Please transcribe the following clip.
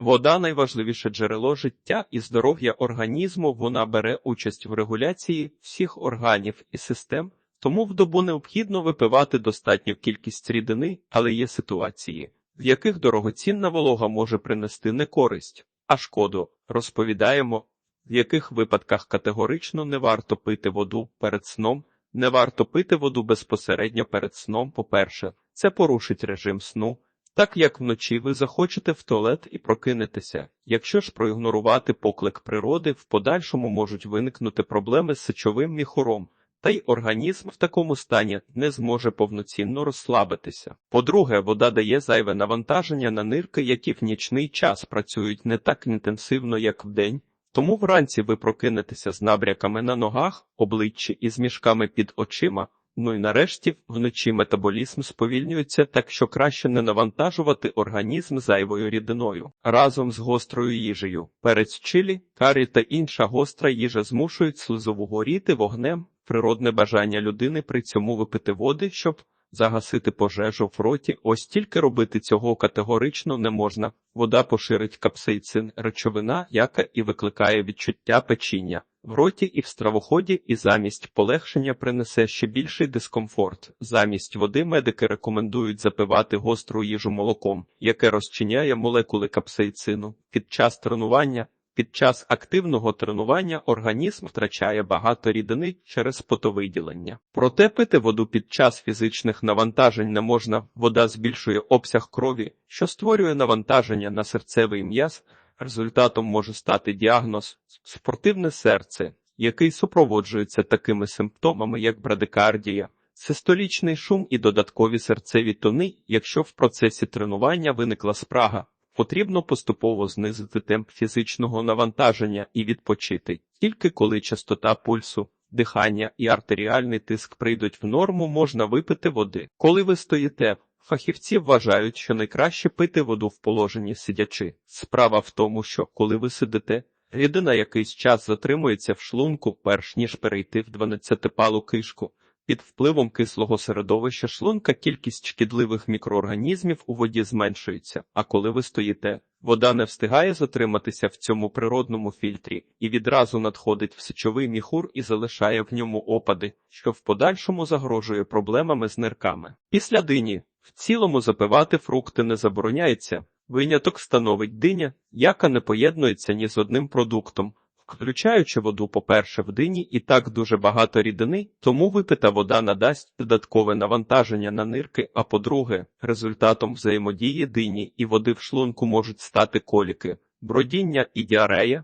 Вода найважливіше джерело життя і здоров'я організму. Вона бере участь в регуляції всіх органів і систем, тому в добу необхідно випивати достатню кількість рідини, але є ситуації, в яких дорогоцінна волога може принести не користь, а шкоду. Розповідаємо, в яких випадках категорично не варто пити воду перед сном. Не варто пити воду безпосередньо перед сном. По-перше, це порушить режим сну. Так як вночі ви захочете в туалет і прокинетеся. Якщо ж проігнорувати поклик природи, в подальшому можуть виникнути проблеми з сечовим міхуром, та й організм в такому стані не зможе повноцінно розслабитися. По-друге, вода дає зайве навантаження на нирки, які в нічний час працюють не так інтенсивно, як вдень. Тому вранці ви прокинетеся з набряками на ногах, обличчі і з мішками під очима. Ну і нарешті вночі метаболізм сповільнюється, так що краще не навантажувати організм зайвою рідиною. Разом з гострою їжею. Перець чилі, карі та інша гостра їжа змушують слизову горіти вогнем. Природне бажання людини при цьому випити води, щоб загасити пожежу в роті. Ось тільки робити цього категорично не можна. Вода поширить капсейцин, речовина, яка і викликає відчуття печіння в роті і в стравоході, і замість полегшення принесе ще більший дискомфорт. Замість води медики рекомендують запивати гостру їжу молоком, яке розчиняє молекули капсейцину. Під час тренування під час активного тренування організм втрачає багато рідини через потовиділення. Проте пити воду під час фізичних навантажень не можна. Вода збільшує обсяг крові, що створює навантаження на серцевий м'яз. Результатом може стати діагноз спортивне серце, який супроводжується такими симптомами, як брадикардія, систолічний шум і додаткові серцеві тони, якщо в процесі тренування виникла спрага. Потрібно поступово знизити темп фізичного навантаження і відпочити, тільки коли частота пульсу, дихання і артеріальний тиск прийдуть в норму, можна випити води. Коли ви стоїте, фахівці вважають, що найкраще пити воду в положенні сидячи. Справа в тому, що коли ви сидите, рідина якийсь час затримується в шлунку, перш ніж перейти в 12-палу кишку. Під впливом кислого середовища шлунка кількість шкідливих мікроорганізмів у воді зменшується, а коли ви стоїте, вода не встигає затриматися в цьому природному фільтрі і відразу надходить в сечовий міхур і залишає в ньому опади, що в подальшому загрожує проблемами з нирками. Після дині в цілому запивати фрукти не забороняється. Виняток становить диня, яка не поєднується ні з одним продуктом. Включаючи воду, по-перше, в дині і так дуже багато рідини, тому випита вода надасть додаткове навантаження на нирки, а по-друге, результатом взаємодії дині і води в шлунку можуть стати коліки, бродіння і діарея.